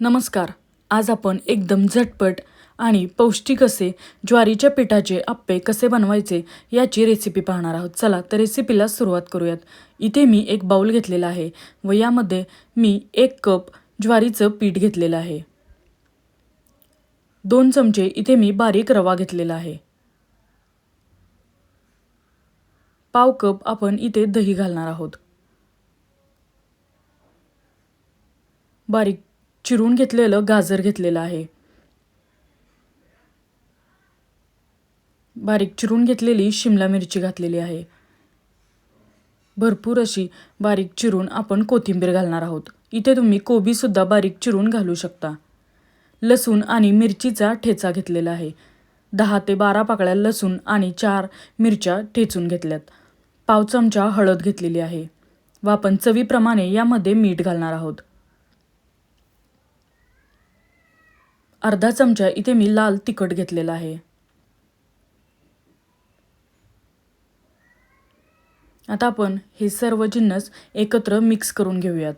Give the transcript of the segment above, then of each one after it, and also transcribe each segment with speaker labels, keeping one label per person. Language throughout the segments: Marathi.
Speaker 1: नमस्कार. आज आपण एकदम झटपट आणि पौष्टिक असे ज्वारीच्या पिठाचे आप्पे कसे बनवायचे याची रेसिपी पाहणार आहोत. चला तर रेसिपीला सुरुवात करूयात. इथे मी एक बाऊल घेतलेला आहे व यामध्ये मी एक कप ज्वारीचं पीठ घेतलेलं आहे. दोन चमचे इथे मी बारीक रवा घेतलेला आहे. पाव कप आपण इथे दही घालणार आहोत. बारीक चिरून घेतलेलं गाजर घेतलेलं आहे. बारीक चिरून घेतलेली शिमला मिरची घातलेली आहे. भरपूर अशी बारीक चिरून आपण कोथिंबीर घालणार आहोत. इथे तुम्ही कोबीसुद्धा बारीक चिरून घालू शकता. लसूण आणि मिरचीचा ठेचा घेतलेला आहे. दहा ते बारा पाकळ्या लसूण आणि चार मिरच्या ठेचून घेतल्यात. पाव चमचा हळद घेतलेली आहे. व आपण चवीप्रमाणे यामध्ये मीठ घालणार आहोत. अर्धा चमचा इथे मी लाल तिखट घेतलेला आहे. आता आपण हे सर्व जिन्नस एकत्र मिक्स करून घेऊयात.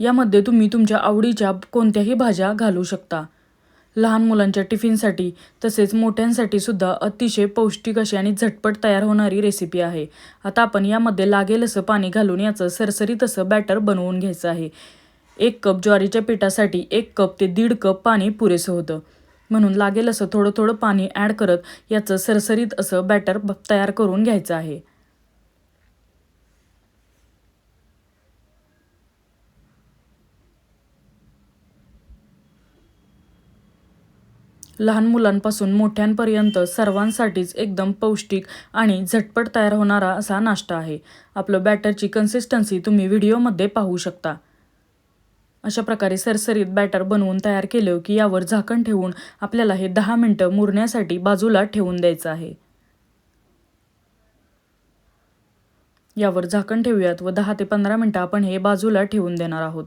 Speaker 1: यामध्ये तुम्ही तुमच्या आवडीच्या कोणत्याही भाज्या घालू शकता. लहान मुलांच्या टिफिनसाठी तसेच मोठ्यांसाठी सुद्धा अतिशय पौष्टिक अशी आणि झटपट तयार होणारी रेसिपी आहे. आता आपण यामध्ये लागेल असं पाणी घालून याचं सरसरीत असं बॅटर बनवून घ्यायचं आहे. एक कप ज्वारीच्या पिठासाठी एक कप ते दीड कप पाणी पुरेसं होतं. म्हणून लागेल असं थोडं थोडं पाणी ॲड करत याचं सरसरीत असं बॅटर तयार करून घ्यायचं आहे. लहान मुलांपासून मोठ्यांपर्यंत सर्वांसाठीच एकदम पौष्टिक आणि झटपट तयार होणारा असा नाश्ता आहे. आपलं बॅटरची कन्सिस्टन्सी तुम्ही व्हिडिओमध्ये पाहू शकता. अशा प्रकारे सरसरीत बॅटर बनवून तयार केलं की यावर झाकण ठेवून आपल्याला हे दहा मिनटं मुरण्यासाठी बाजूला ठेवून द्यायचं आहे. यावर झाकण ठेवूयात व दहा ते पंधरा मिनटं आपण हे बाजूला ठेवून देणार आहोत.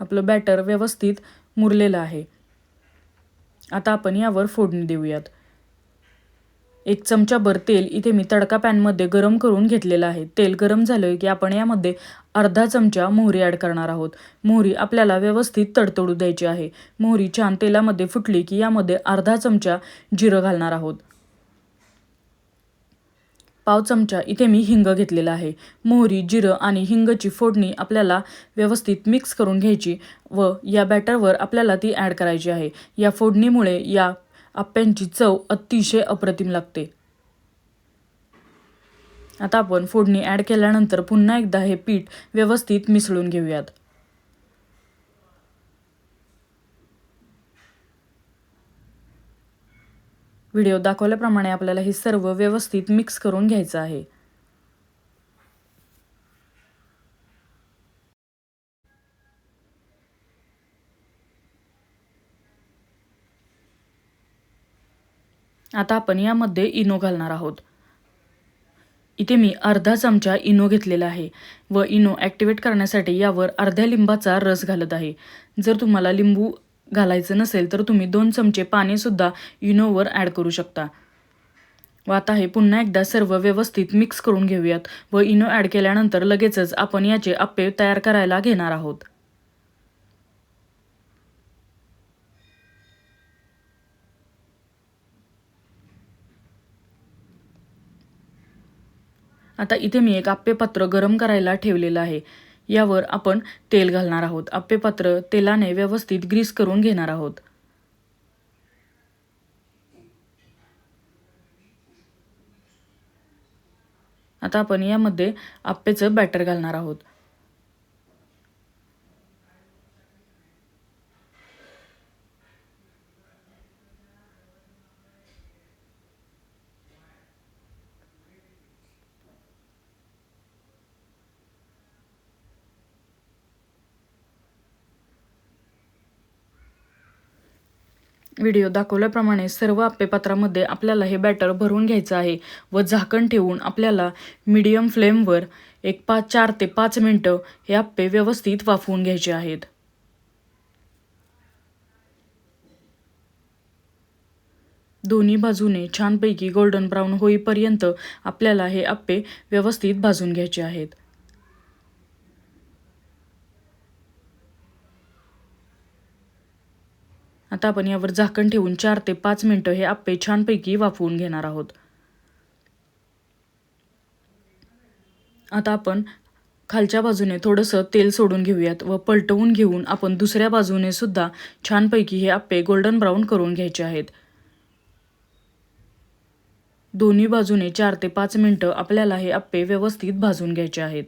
Speaker 1: आपलं बॅटर व्यवस्थित मुरलेलं आहे. आता आपण यावर फोडणी देऊयात. एक चमचाभर तेल इथे मी तडका पॅनमध्ये गरम करून घेतलेलं आहे. तेल गरम झालं की आपण यामध्ये अर्धा चमचा मोहरी ॲड करणार आहोत. मोहरी आपल्याला व्यवस्थित तडतडू द्यायची आहे. मोहरी छान तेलामध्ये फुटली की यामध्ये अर्धा चमचा जिरं घालणार आहोत. पाव चमचा इथे मी हिंग घेतलेला आहे. मोहरी जिरं आणि हिंगची फोडणी आपल्याला व्यवस्थित मिक्स करून घ्यायची व या बॅटरवर आपल्याला ती ॲड करायची आहे. या फोडणीमुळे या आप्यांची चव अतिशय अप्रतिम लागते. आता आपण फोडणी ॲड केल्यानंतर पुन्हा एकदा हे पीठ व्यवस्थित मिसळून घेऊयात. व्हिडिओ दाखवल्याप्रमाणे आपल्याला हे सर्व व्यवस्थित मिक्स करून घ्यायचं आहे. आता आपण यामध्ये इनो घालणार आहोत. इथे मी अर्धा चमचा इनो घेतलेला आहे व इनो ॲक्टिवेट करण्यासाठी यावर अर्ध्या लिंबाचा रस घालत आहे. जर तुम्हाला लिंबू घालायचं नसेल तर तुम्ही दोन चमचे पाणीसुद्धा इनोवर ॲड करू शकता. व आता हे पुन्हा एकदा सर्व व्यवस्थित मिक्स करून घेऊयात व इनो ॲड केल्यानंतर लगेचच आपण याचे आप्पे तयार करायला घेणार आहोत. आता इथे मी एक आप्पेपात्र गरम करायला ठेवलेलं आहे. यावर आपण तेल घालणार आहोत. आप्पेपात्र तेलाने व्यवस्थित ग्रीस करून घेणार आहोत. आता आपण यामध्ये आप्पेचं बॅटर घालणार आहोत. व्हिडिओ दाखवल्याप्रमाणे सर्व आप्पेपात्रामध्ये आपल्याला हे बॅटर भरून घ्यायचं आहे व झाकण ठेवून आपल्याला मीडियम फ्लेमवर एक पाच चार ते पाच मिनटं हे आप्पे व्यवस्थित वाफवून घ्यायचे आहेत. दोन्ही बाजूने छानपैकी गोल्डन ब्राऊन होईपर्यंत आपल्याला हे आप्पे व्यवस्थित भाजून घ्यायचे आहेत. आता आपण यावर झाकण ठेवून चार ते पाच मिनटं हे आप्पे छानपैकी वाफवून घेणार आहोत. आता आपण खालच्या बाजूने थोडंसं तेल सोडून घेऊयात व पलटवून घेऊन आपण दुसऱ्या बाजूने सुद्धा छानपैकी हे आप्पे गोल्डन ब्राऊन करून घ्यायचे आहेत. दोन्ही बाजूने चार ते पाच मिनटं आपल्याला हे आप्पे व्यवस्थित भाजून घ्यायचे आहेत.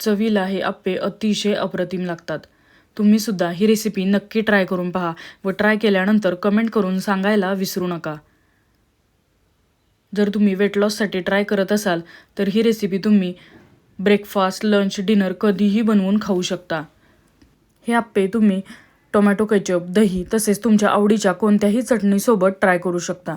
Speaker 1: चवीला हे आप्पे अतिशय अप्रतिम लागतात. तुम्ही सुद्धा ही रेसिपी नक्की ट्राय करून पहा व ट्राय केल्यानंतर कमेंट करून सांगायला विसरू नका. जर तुम्ही वेट लॉससाठी ट्राय करत असाल तर ही रेसिपी तुम्ही ब्रेकफास्ट लंच डिनर कधीही बनवून खाऊ शकता. हे आप्पे तुम्ही टोमॅटो केचप दही तसेच तुमच्या आवडीच्या कोणत्याही चटणीसोबत ट्राय करू शकता.